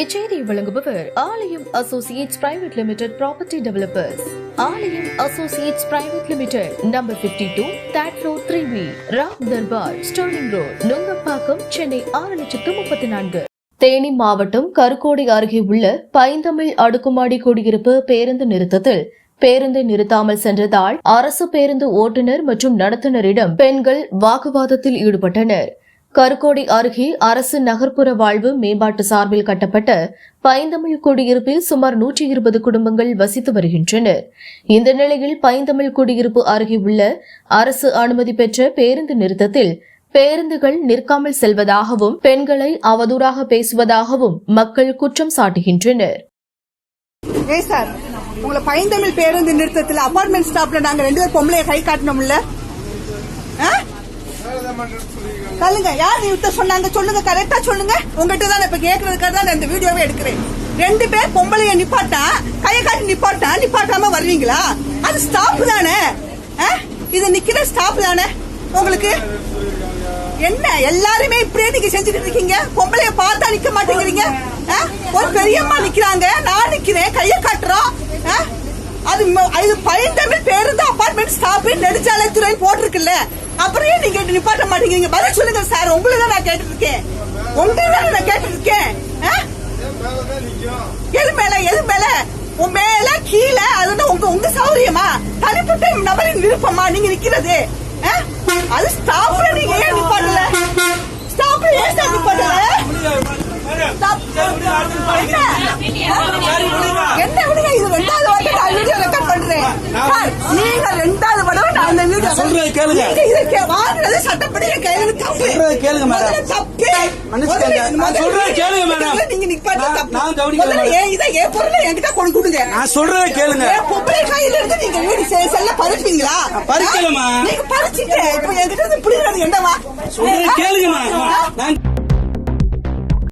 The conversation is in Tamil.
இச்செய்தியை வழங்குபவர் Aalayam associates private limited property developers. Aalayam associates private limited number 52 two that road three B Ram Darbar Sterling road Nungambakkam Chennai ஆறு லட்சத்து முப்பத்தி நான்கு. தேனி மாவட்டம் கருக்கோடி அருகே உள்ள பைந்தமிழ் அடுக்குமாடி குடியிருப்பு பேருந்து நிறுத்தத்தில் பேருந்தை நிறுத்தாமல் சென்றதால் அரசு பேருந்து ஓட்டுநர் மற்றும் நடத்துனரிடம் பெண்கள் வாக்குவாதத்தில் ஈடுபட்டனர். கருக்கோடி அருகே அரசு நகர்ப்புற வாழ்வு மேம்பாட்டு சார்பில் கட்டப்பட்ட பைந்தமிழ் குடியிருப்பில் சுமார் நூற்றி இருபது குடும்பங்கள் வசித்து வருகின்றனர். இந்த நிலையில் பைந்தமிழ் குடியிருப்பு அருகே உள்ள அரசு அனுமதி பெற்ற பேருந்து நிறுத்தத்தில் பேருந்துகள் நிற்காமல் செல்வதாகவும் பெண்களை அவதூறாக பேசுவதாகவும் மக்கள் குற்றம் சாட்டுகின்றனர். உங்களை பைந்தமிழ் பேருந்து நிறுத்தத்தில் அபார்ட்மெண்ட் ஸ்டாப்ல நாங்க ரெண்டு பேர் பொம்பளைய கை காட்டினோம்ல சொல்லுங்க யார் நிறுத்த சொன்னாங்க? சொல்லுங்க. கரெக்டா சொல்லுங்க. உங்ககிட்ட தான் இப்ப கேக்குறதுக்காக தான் நான் இந்த வீடியோவே எடுக்கிறேன். ரெண்டு பேர் பொம்பளைய நிப்பாட்டா? கையை காட்டி நிப்பாட்டா? நிப்பாட்டாம வருவீங்களா? அது ஸ்டாப் தானே? ஆ? இது நிக்கிற ஸ்டாப் தானே? உங்களுக்கு? என்ன? எல்லாருமே இப்படியே நீங்க செஞ்சுட்டு இருக்கீங்க? பொம்பளைய பார்த்தா நிக்க மாட்டேங்கிறீங்க? ஆ? ஒரு பெரியம்மா நிக்கிறாங்க. நான் நிக்கிறேன். கைய காட்டுறோம். ஆ? அது ம- இது பழந்தமிழ் பேருந்து அபார்ட்மெண்ட் ஸ்டாப் நெடுஞ்சாலைத்துறை போட்டிருக்குல்ல. அப்புறம் நீங்க நிப்பாட்ட மாட்டேங்கிறீங்க பதில் சொல்லுங்க சார். உங்களை தான் நான் கேட்டு இருக்கேன் உங்களை தான் நான் கேட்டு இருக்கேன்? எது மேல? எது மேல? உன் மேல கீழே அது உங்க உங்க சௌரியமா? தனிப்பட்ட நபரின் விருப்பமா நீங்க நிக்கிறது? அது ஸ்டாப்ல நீங்க ஏன் நிப்பாட்டல? ஸ்டாப்ல ஏன் சார் நிப்பாட்டல Stop. என்ன? என்ன விடுங்க இது ரெண்டாவது வாட்டி நான் வீடியோ ரெக்கார்ட் பண்றேன் சார், நீங்க ரெண்டாவது தடவை நான் இந்த வீடியோ சொல்றதை கேளுங்க. வாங்குறது சட்டப்படி தப்பு. சொல்றதை கேளுங்க, மேடம். தப்பு. மன்னிச்சுக்கங்க. சொல்றதை கேளுங்க, மேடம். நீங்க நிப்பாட்ட நான்- தப்பு. நான் கவனிக்கல, மேடம். இதை என் பொருளை என்கிட்ட கொண்டு கொடுங்க? நான் சொல்றதை கேளுங்க. பொம்பளை கையில இருந்து நீங்க வீடு செல்ல பறிப்பீங்களா பறிக்கலம்மா. நீங்க பறிச்சிட்டு இப்ப என்கிட்ட இருந்து பிடிக்கிறது என்னவா? சொல்றதை கேளுங்கம்மா. நான்